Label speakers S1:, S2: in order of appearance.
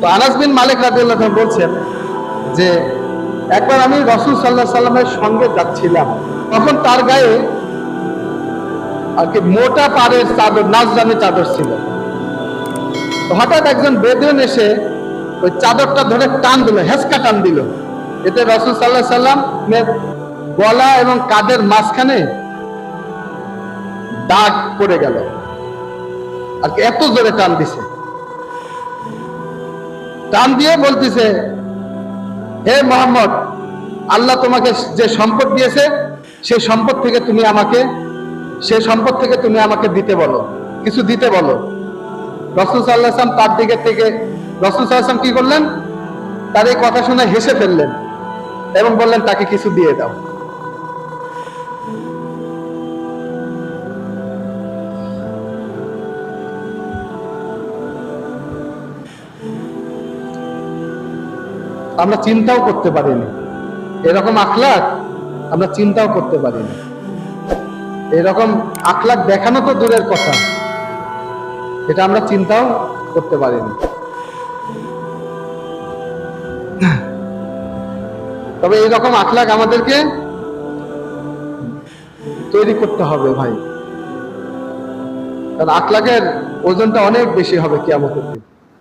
S1: তো আনাস বিন মালিক আনহু বলছেন যে, একবার আমি রসুল সাল্লাহ সাল্লামের সঙ্গে যাচ্ছিলাম। তখন তার গায়ে আর কি মোটা পাড়ের চাদর, নাজরানি চাদর ছিল। হঠাৎ একজন বেদুইন এসে ওই চাদরটা ধরে টান দিল হেসকা টান দিল। এতে রসুল সাল্লাহ সাল্লাম গলা এবং কাদের মাঝখানে দাগ পড়ে গেল। আর কি এত জোরে টান দিছে। টান দিয়ে বলতেছে, হে মোহাম্মদ, আল্লাহ তোমাকে যে সম্পদ দিয়েছে সেই সম্পদ থেকে তুমি আমাকে সেই সম্পদ থেকে তুমি আমাকে দিতে বলো। কিছু দিতে বলো। রসুল সাল্লাহাম তার দিকে থেকে, রসুল সাল্লাহাম কি করলেন? তার এই কথা শুনে হেসে ফেললেন এবং বললেন, তাকে কিছু দিয়ে দাও। আমরা চিন্তাও করতে পারিনি। এরকম আখলাক আমরা চিন্তাও করতে পারিনি। এরকম আখলাক দেখানো তো দূরের কথা। এটা আমরা চিন্তাও করতে পারিনি। তবে এইরকম আখলাক আমাদেরকে তৈরি করতে হবে ভাই। কারণ আখলাকের ওজনটা অনেক বেশি হবে কিয়ামতের দিন।